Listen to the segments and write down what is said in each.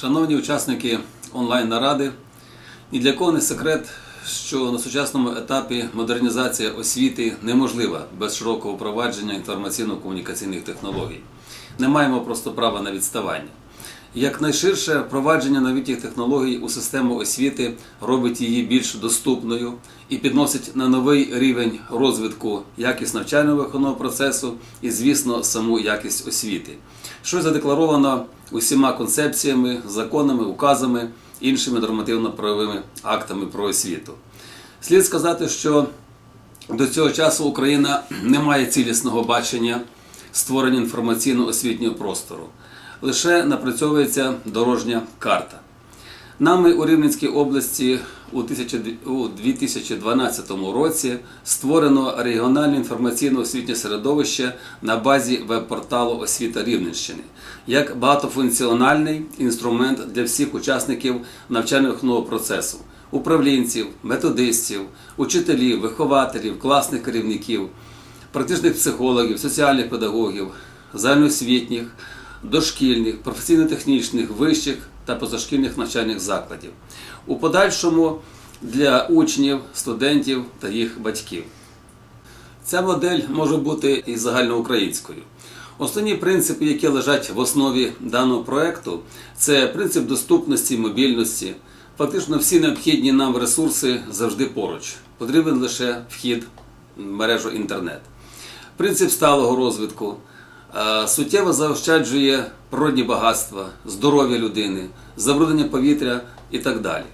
Шановні учасники онлайн-наради, ні для кого не секрет, що на сучасному етапі модернізація освіти неможлива без широкого впровадження інформаційно-комунікаційних технологій. Не маємо просто права на відставання. Якнайширше впровадження новітніх технологій у систему освіти робить її більш доступною і підносить на новий рівень розвитку якість навчально-виховного процесу і, звісно, саму якість освіти, що задекларовано усіма концепціями, законами, указами, іншими нормативно-правовими актами про освіту. Слід сказати, що до цього часу Україна не має цілісного бачення створення інформаційно-освітнього простору. Лише напрацьовується дорожня карта. Нами у Рівненській області у 2012 році створено регіональне інформаційно-освітнє середовище на базі веб-порталу Освіта Рівненщини як багатофункціональний інструмент для всіх учасників навчально-виховного процесу управлінців, методистів, учителів, вихователів, класних керівників, практичних психологів, соціальних педагогів, загальноосвітніх, дошкільних, професійно-технічних, вищих та позашкільних навчальних закладів. У подальшому для учнів, студентів та їх батьків. Ця модель може бути і загальноукраїнською. Основні принципи, які лежать в основі даного проекту, це принцип доступності, мобільності. Фактично всі необхідні нам ресурси завжди поруч. Потрібен лише вхід в мережу інтернет. Принцип сталого розвитку суттєво заощаджує природні багатства, здоров'я людини, забруднення повітря і так далі.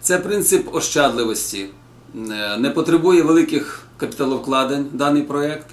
Це принцип ощадливості, е, не потребує великих капіталовкладень даний проєкт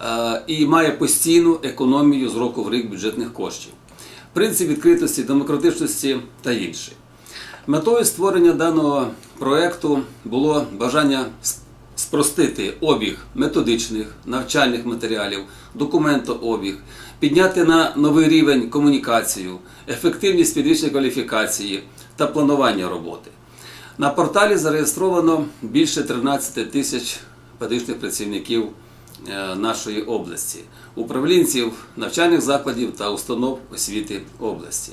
е, і має постійну економію з року в рік бюджетних коштів. Принцип відкритості, демократичності та інші. Метою створення даного проєкту було бажання спростити обіг методичних, навчальних матеріалів, документообіг, підняти на новий рівень комунікацію, ефективність підвищення кваліфікації та планування роботи. На порталі зареєстровано більше 13 тисяч педагогічних працівників е, нашої області, управлінців навчальних закладів та установ освіти області.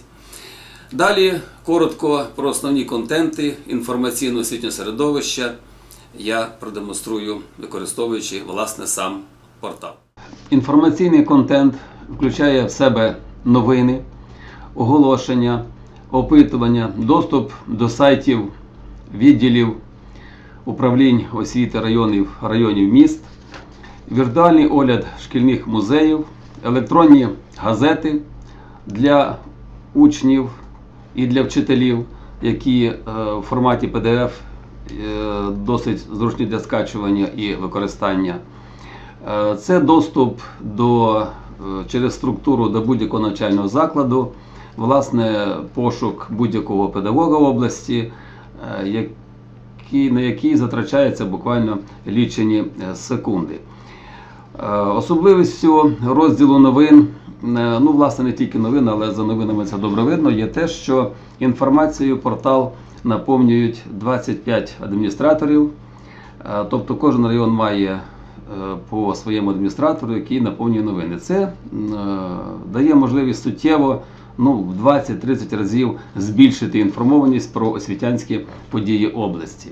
Далі коротко про основні контенти інформаційно-освітнього середовища я продемонструю, використовуючи власне сам портал. Інформаційний контент включає в себе новини, оголошення, опитування, доступ до сайтів, відділів управлінь освіти районів, районів міст, віртуальний огляд шкільних музеїв, електронні газети для учнів і для вчителів, які е, в форматі PDF досить зручні для скачування і використання. Е, Це доступ до, е, через структуру до будь-якого навчального закладу, власне, пошук будь-якого педагога області, е, який, на який затрачається буквально лічені е, секунди. Е, Особливістю розділу новин, е, ну, власне, не тільки новин, але за новинами це добре видно, є те, що інформацією портал наповнюють 25 адміністраторів. Е, Тобто кожен район має е, по своєму адміністратору, який наповнює новини. Це е, дає можливість суттєво ну, в 20-30 разів збільшити інформованість про освітянські події області.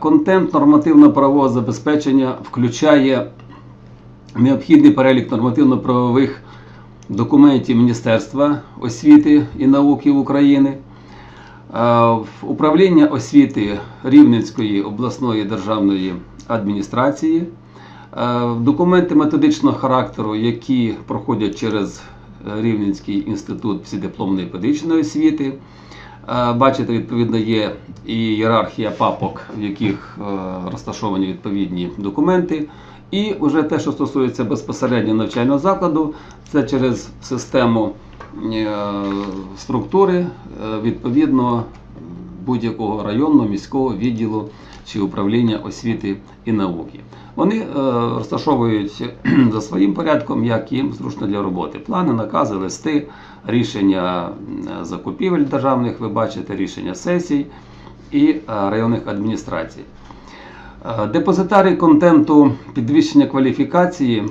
Контент нормативно-правового забезпечення включає необхідний перелік нормативно-правових документів Міністерства освіти і науки України, управління освіти Рівненської обласної державної адміністрації, е, документи методичного характеру, які проходять через Рівненський інститут псевдодипломної педагогічної освіти. Е, Бачите, відповідно, є і ієрархія папок, в яких е, розташовані відповідні документи. І вже те, що стосується безпосередньо навчального закладу, це через систему структури е, відповідно будь-якого районного міського відділу чи управління освіти і науки. Вони е, розташовують за своїм порядком, як їм зручно для роботи. Плани, накази, листи, рішення е, закупівель державних, ви бачите, рішення сесій і е, районних адміністрацій. Е, Депозитарій контенту підвищення кваліфікації е,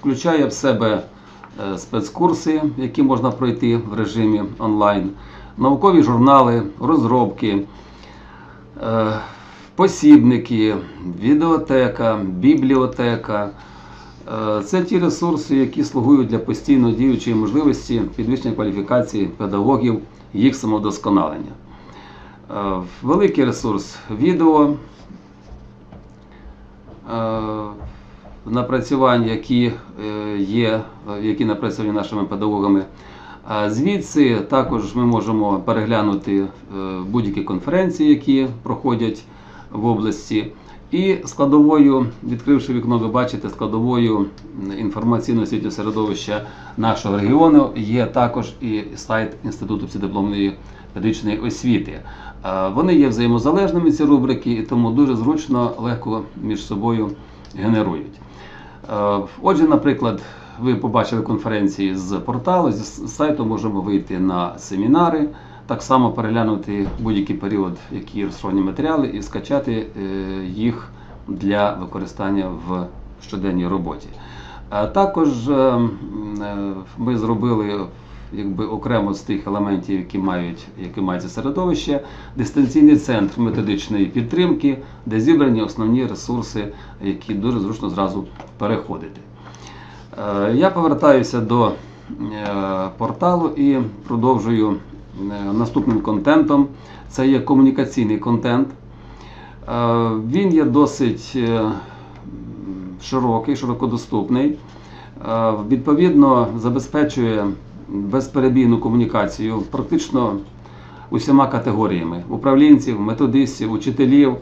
включає в себе е, спецкурси, які можна пройти в режимі онлайн, наукові журнали, розробки, е, посібники, відеотека, бібліотека. Е, Це ті ресурси, які слугують для постійно діючої можливості підвищення кваліфікації педагогів їх самовдосконалення. Е, Великий ресурс відео, е, напрацювань, які е, є, які напрацьовані нашими педагогами. Звідси також ми можемо переглянути е, будь-які конференції, які проходять в області. І складовою, відкривши вікно, ви бачите, складовою інформаційного світу середовища нашого регіону є також і сайт Інституту псевдодипломної педагогічної освіти. Е, Вони є взаємозалежними, ці рубрики, і тому дуже зручно, легко між собою генерують. Е, Отже, наприклад, ви побачили конференції з порталу, з сайту можемо вийти на семінари, так само переглянути будь-який період, які розстройні матеріали, і скачати е, їх для використання в щоденній роботі. Також е, м, е, ми зробили якби окремо з тих елементів, які мають які це середовище, дистанційний центр методичної підтримки, де зібрані основні ресурси, які дуже зручно зразу переходити. Е, Я повертаюся до е, порталу і продовжую е, наступним контентом. Це є комунікаційний контент. Він є досить широкий, широкодоступний. Відповідно, забезпечує безперебійну комунікацію практично усіма категоріями управлінців, методистів, учителів.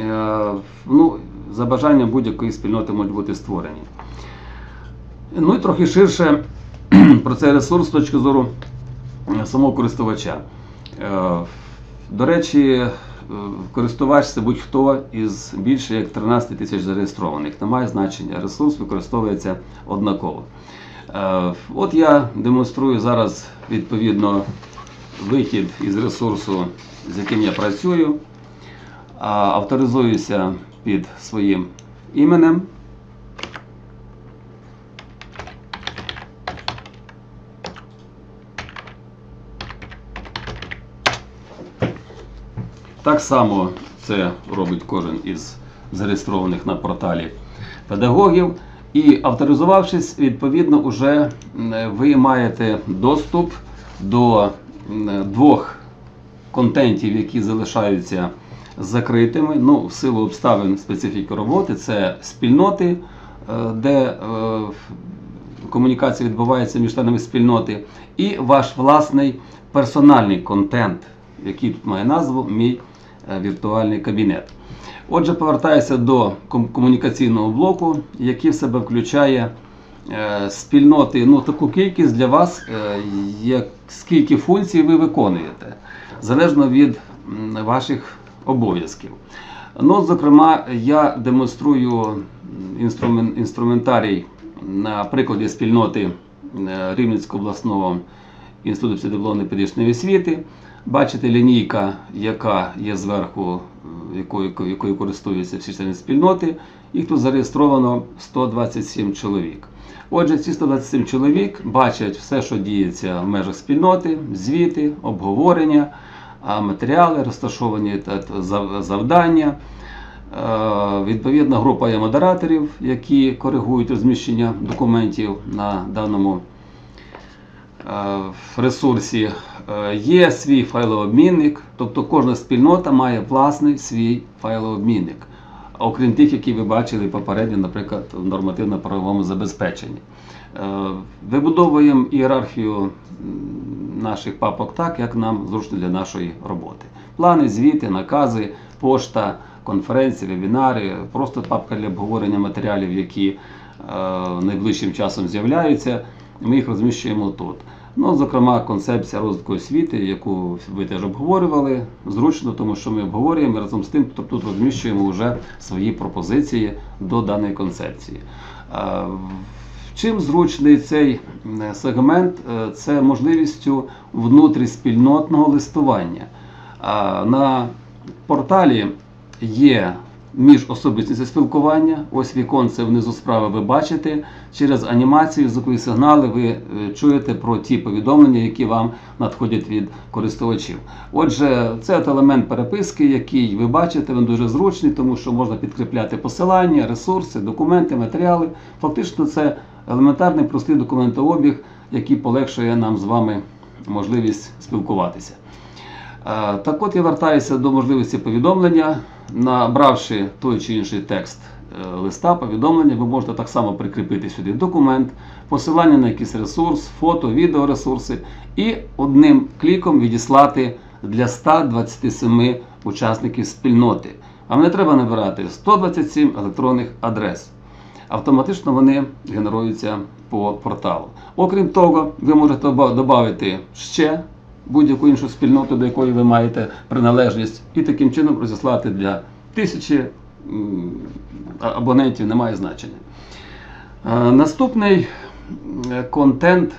Е, Ну, за бажанням будь-якої спільноти можуть бути створені. Ну і трохи ширше про цей ресурс з точки зору е, самого користувача. Е, До речі, користувач це будь-хто із більше як 13 тисяч зареєстрованих. Немає значення. Ресурс використовується однаково. Е, От я демонструю зараз відповідно вихід із ресурсу, з яким я працюю. Авторизуюся під своїм іменем. Так само це робить кожен із зареєстрованих на порталі педагогів. І авторизувавшись, відповідно, вже ви маєте доступ до двох контентів, які залишаються закритими. Ну, в силу обставин специфіки роботи, це спільноти, е, де е, комунікація відбувається між членами спільноти, і ваш власний персональний контент, який тут має назву Мій е, віртуальний кабінет. Отже, повертаюся до комунікаційного блоку, який в себе включає е, спільноти, ну таку кількість для вас, е, як скільки функцій ви виконуєте, залежно від ваших обов'язків. Ну, зокрема, я демонструю інструмен, інструментарій на прикладі спільноти е, Рівненського обласного інституту псевдодипломної педагогічної освіти. Бачите лінійка, яка є зверху, якою, користуються всі члени спільноти. Їх тут зареєстровано 127 чоловік. Отже, ці 127 чоловік бачать все, що діється в межах спільноти, звіти, обговорення, матеріали, розташовані та- та зав- завдання. Е, Відповідна група є модераторів, які коригують розміщення документів на даному е, ресурсі. Е, Є свій файлообмінник, тобто кожна спільнота має власний свій файлообмінник, окрім тих, які ви бачили попередньо, наприклад, в нормативно-правовому забезпеченні. Е, Вибудовуємо ієрархію наших папок так, як нам зручно для нашої роботи. Плани, звіти, накази, пошта, конференції, вебінари, просто папка для обговорення матеріалів, які е, найближчим часом з'являються. Ми їх розміщуємо тут. Ну, зокрема, концепція розвитку освіти, яку ви теж обговорювали, зручно, тому що ми обговорюємо разом з тим, тобто тут розміщуємо вже свої пропозиції до даної концепції. Е, Чим зручний цей сегмент? Е, Це можливістю внутріспільнотного листування. На порталі є міжособистісне спілкування. Ось віконце внизу справа ви бачите. Через анімацію, звукові сигнали ви е, чуєте про ті повідомлення, які вам надходять від користувачів. Отже, це елемент переписки, який ви бачите, він дуже зручний, тому що можна підкріпляти посилання, ресурси, документи, матеріали. Фактично, це елементарний простий документообіг, який полегшує нам з вами можливість спілкуватися. Е, Так от я вертаюся до можливості повідомлення. Набравши той чи інший текст е, листа, повідомлення, ви можете так само прикріпити сюди документ, посилання на якийсь ресурс, фото, відеоресурси і одним кліком відіслати для 127 учасників спільноти. Вам не треба набирати 127 електронних адрес. Автоматично вони генеруються по порталу. Окрім того, ви можете додати ще будь-яку іншу спільноту, до якої ви маєте приналежність, і таким чином розіслати для тисячі абонентів, немає значення. Е, Наступний контент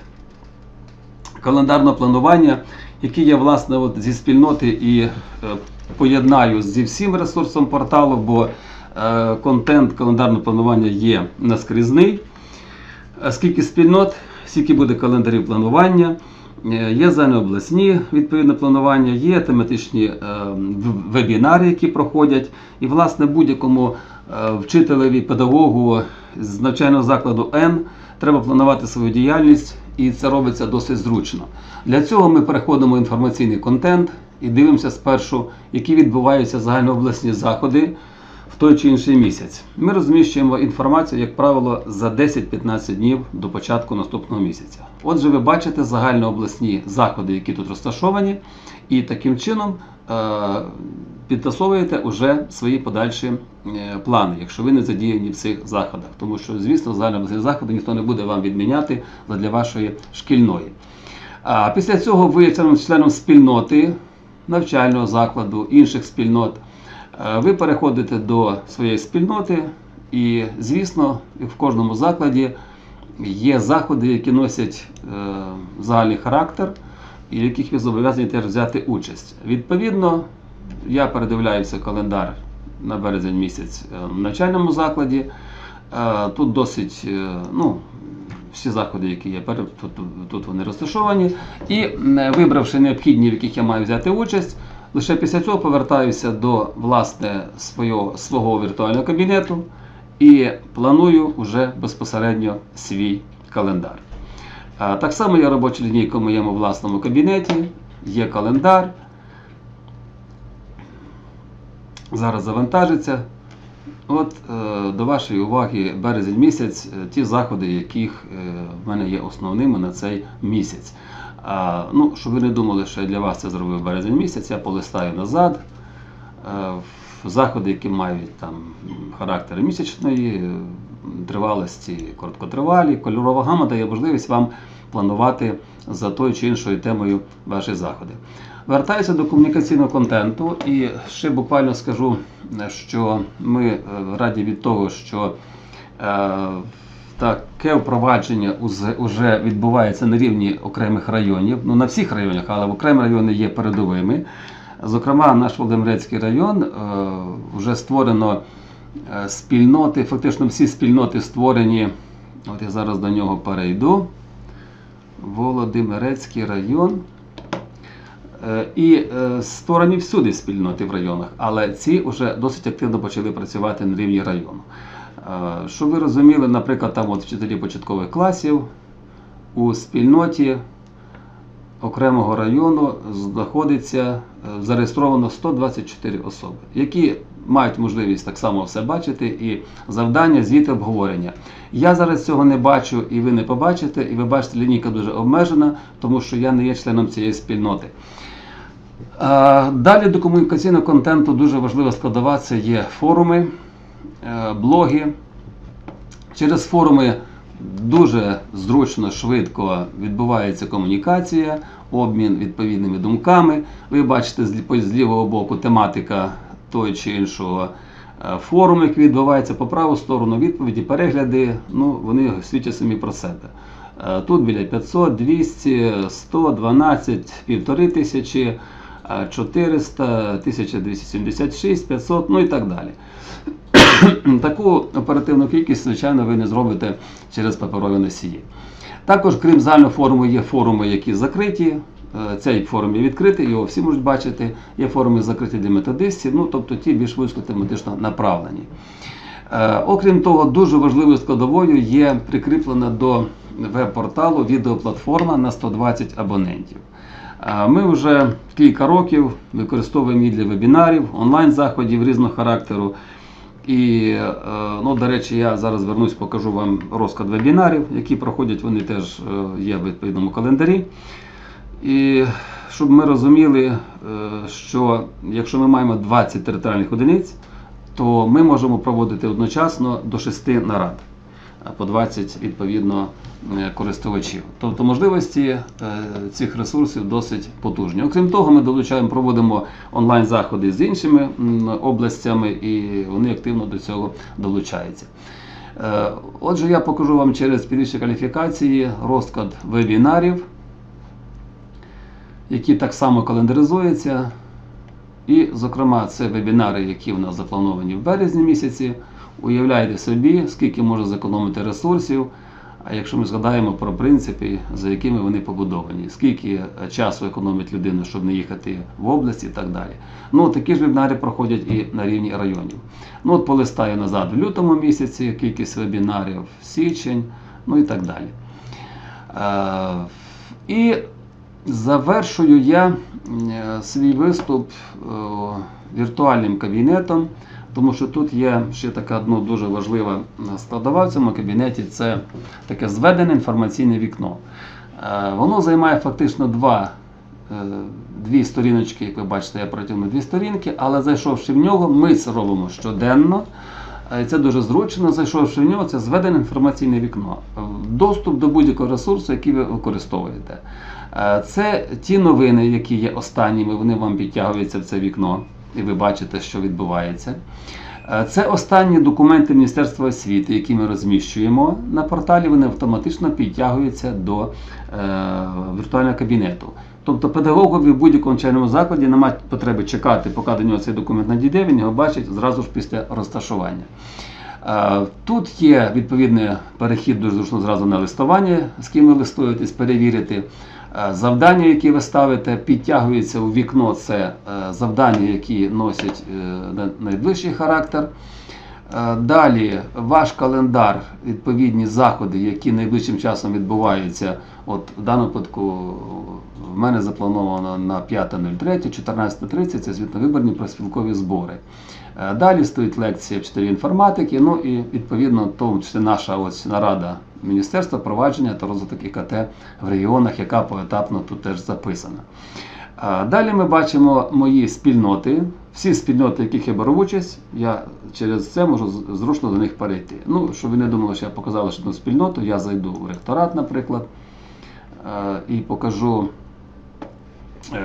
календарного планування, який я власне от зі спільноти і е, поєднаю зі всім ресурсом порталу, бо е, контент календарного планування є наскрізний. Е, Скільки спільнот, скільки буде календарів планування. Е, Є загальнообласні відповідне планування, є тематичні е, вебінари, які проходять. І, власне, будь-якому е, вчителеві, педагогу з навчального закладу Н треба планувати свою діяльність, і це робиться досить зручно. Для цього ми переходимо в інформаційний контент і дивимося спершу, які відбуваються загальнообласні заходи в той чи інший місяць. Ми розміщуємо інформацію, як правило, за 10-15 днів до початку наступного місяця. Отже, ви бачите загальнообласні заходи, які тут розташовані, і таким чином е, підтасовуєте уже свої подальші е, плани, якщо ви не задіяні в цих заходах. Тому що, звісно, загальнообласні заходи ніхто не буде вам відміняти для вашої шкільної. А після цього ви членом, спільноти навчального закладу, інших спільнот. Е, Ви переходите до своєї спільноти, і, звісно, в кожному закладі є заходи, які носять е, загальний характер, і в яких ви зобов'язані теж взяти участь. Відповідно, я передивляюся календар на березень місяць е, в навчальному закладі. Е, Тут досить, ну, всі заходи, які є, тут, тут вони розташовані. І вибравши необхідні, в яких я маю взяти участь, лише після цього повертаюся до власне свого, свого віртуального кабінету і планую вже безпосередньо свій календар. Так само є робоча лінійка в моєму власному кабінеті, є календар. Зараз завантажиться. От е, до вашої уваги березень місяць, е, ті заходи, яких е, в мене є основними на цей місяць. Ну, щоб ви не думали, що я для вас це зробив березень місяць, я полистаю назад. Заходи, які мають там характер місячної, е, тривалості короткотривалі, кольорова гама дає можливість вам планувати за тою чи іншою темою ваші заходи. Вертаюся до комунікаційного контенту і ще буквально скажу, е, що ми е, раді від того, що таке впровадження уже відбувається на рівні окремих районів, ну на всіх районах, але в окремі райони є передовими. Зокрема, наш Володимирецький район е, вже створено е, спільноти, фактично всі спільноти створені. От я зараз до нього перейду. Володимирецький район. Е, І створені всюди спільноти в районах, але ці вже досить активно почали працювати на рівні району. Щоб ви розуміли, наприклад, там от вчителі початкових класів у спільноті окремого району знаходиться е, зареєстровано 124 особи, які мають можливість так само все бачити і завдання, звіти, обговорення. Я зараз цього не бачу, і ви не побачите, і ви бачите, лінійка дуже обмежена, тому що я не є членом цієї спільноти. Е, Далі до комунікаційного контенту дуже важлива складова є форуми, е, блоги. Через форуми дуже зручно, швидко відбувається комунікація, обмін відповідними думками. Ви бачите з лівого боку тематика той чи іншого е, форуму, який відбувається по праву сторону відповіді, перегляди, ну, вони свідчать самі про себе. Е, Тут біля 500, 200, 100, 12, півтори тисячі. е, 400, 1276, 500, ну і так далі. Таку оперативну кількість, звичайно, ви не зробите через паперові носії. Також, крім загального форуму, є форуми, які закриті. Е, Цей форум є відкритий, його всі можуть бачити. Є форуми закриті для методистів, ну тобто ті більш вузько тематично направлені. Е, Окрім того, дуже важливою складовою є прикріплена до веб-порталу відеоплатформа на 120 абонентів. Е, Ми вже кілька років використовуємо її для вебінарів, онлайн-заходів різного характеру. І, е, ну, до речі, я зараз вернусь, покажу вам розклад вебінарів, які проходять, вони теж е, є в відповідному календарі. І щоб ми розуміли, е, що якщо ми маємо 20 територіальних одиниць, то ми можемо проводити одночасно до 6 нарад по 20 відповідно е, користувачів. Тобто можливості е, цих ресурсів досить потужні. Окрім того, ми долучаємо, проводимо онлайн-заходи з іншими областями, і вони активно до цього долучаються. Е, Отже, я покажу вам через підвищення кваліфікації розклад вебінарів, які так само календаризуються. І, зокрема, це вебінари, які в нас заплановані в березні місяці. Уявляйте собі, скільки може зекономити ресурсів. А якщо ми згадаємо про принципи, за якими вони побудовані, скільки е, часу економить людина, щоб не їхати в область і так далі. Ну, такі ж вебінари проходять і на рівні районів. Ну, от полистаю назад в лютому місяці, кількість вебінарів, січень, ну і так далі. Е, і завершую я е, свій виступ е, віртуальним кабінетом, тому що тут є ще така ну, дуже важлива складова в цьому кабінеті це таке зведене інформаційне вікно. Е, Воно займає фактично два, е, дві сторіночки, як ви бачите, я протягнув дві сторінки, але зайшовши в нього, ми це робимо щоденно. Е, Це дуже зручно, зайшовши в нього, це зведене інформаційне вікно. Е, Доступ до будь-якого ресурсу, який ви використовуєте. Е, Це ті новини, які є останніми, вони вам підтягуються в це вікно, і ви бачите, що відбувається. Е, Це останні документи Міністерства освіти, які ми розміщуємо на порталі, вони автоматично підтягуються до е, віртуального кабінету. Тобто педагогові в будь-якому навчальному закладі немає потреби чекати, поки до нього цей документ надійде, він його бачить зразу ж після розташування. Е, Тут є відповідний перехід дуже зручно зразу на листування, з ким ви листуєтесь, перевірити. Е, Завдання, які ви ставите, підтягуються у вікно. Це е, завдання, які носять е, на- найближчий характер. Далі ваш календар, відповідні заходи, які найближчим часом відбуваються. От в даному випадку в мене заплановано на 5.03, 14.30 це звітно-виборні проспілкові збори. Далі стоїть лекція вчителів інформатики, ну і відповідно, тому наша ось нарада Міністерства провадження та розвиток ІКТ в регіонах, яка поетапно тут теж записана. Далі ми бачимо мої спільноти. Всі спільноти, в яких я беру участь, я через це можу зручно до них перейти. Ну, щоб ви не думали, що я показав лише одну спільноту, я зайду в ректорат, наприклад, і покажу, е,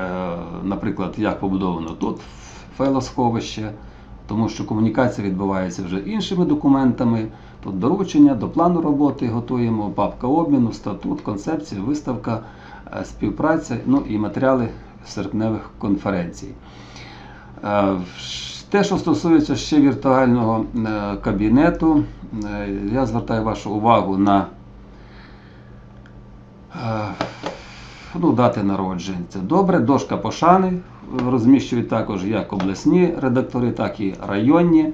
наприклад, як побудовано тут файлосховище, тому що комунікація відбувається вже іншими документами. Тут доручення, до плану роботи готуємо, папка обміну, статут, концепція, виставка, е, співпраця, ну і матеріали серпневих конференцій. Е, Те, що стосується ще віртуального е, кабінету, я звертаю вашу увагу на ну, дати народження. Це добре. Дошка пошани розміщують також як обласні редактори, так і районні.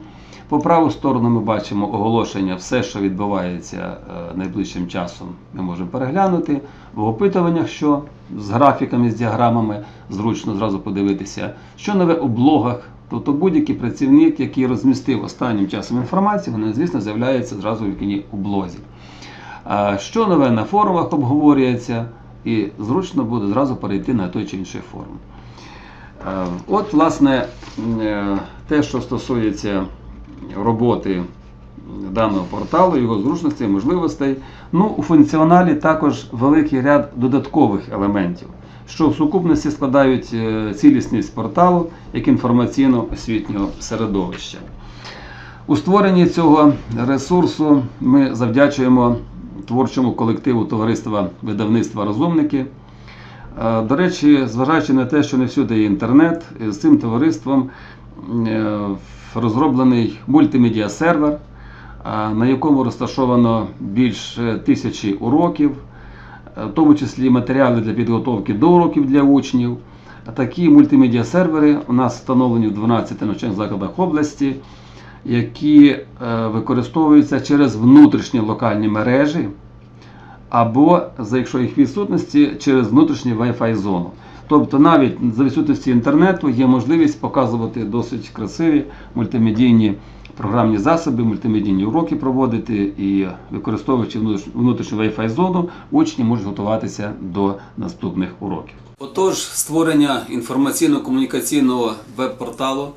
По праву сторону ми бачимо оголошення, все, що відбувається е, найближчим часом, ми можемо переглянути. В опитуваннях, що з графіками, з діаграмами, зручно зразу подивитися, що нове у блогах. Тобто будь-який працівник, який розмістив останнім часом інформацію, вона, звісно, з'являється зразу в вікні у блозі. Що нове на форумах обговорюється, і зручно буде зразу перейти на той чи інший форум. Е, От, власне, е, те, що стосується роботи даного порталу, його зручностей, можливостей. Ну, у функціоналі також великий ряд додаткових елементів, що в сукупності складають е, цілісність порталу як інформаційно-освітнього середовища. У створенні цього ресурсу ми завдячуємо творчому колективу товариства видавництва Розумники. Е, До речі, зважаючи на те, що не всюди є інтернет, з цим товариством е, розроблений мультимедіа сервер, на якому розташовано більше тисячі уроків, е, в тому числі матеріали для підготовки до уроків для учнів. Такі мультимедіа сервери у нас встановлені в 12 навчальних закладах області, які е, використовуються через внутрішні локальні мережі або, за якщо їх відсутності, через внутрішню Wi-Fi зону. Тобто навіть за відсутності інтернету є можливість показувати досить красиві мультимедійні програмні засоби, мультимедійні уроки проводити і використовуючи внутрішню Wi-Fi зону, учні можуть готуватися до наступних уроків. Отож, створення інформаційно-комунікаційного веб-порталу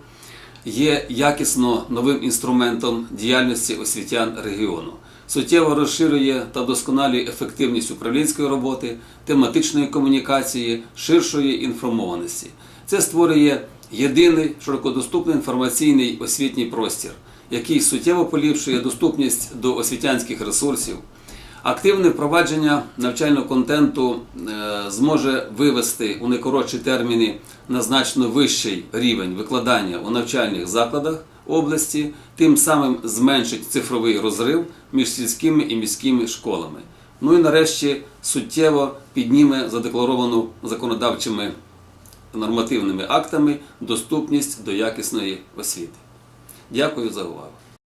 є якісно новим інструментом діяльності освітян регіону. Суттєво розширює та вдосконалює ефективність управлінської роботи, тематичної комунікації, ширшої інформованості. Це створює єдиний широкодоступний інформаційний освітній простір, який суттєво поліпшує доступність до освітянських ресурсів, Активне впровадження навчального контенту е, зможе вивести у найкоротші терміни на значно вищий рівень викладання у навчальних закладах області, тим самим зменшить цифровий розрив між сільськими і міськими школами. Ну і нарешті суттєво підніме задекларовану законодавчими нормативними актами доступність до якісної освіти. Дякую за увагу.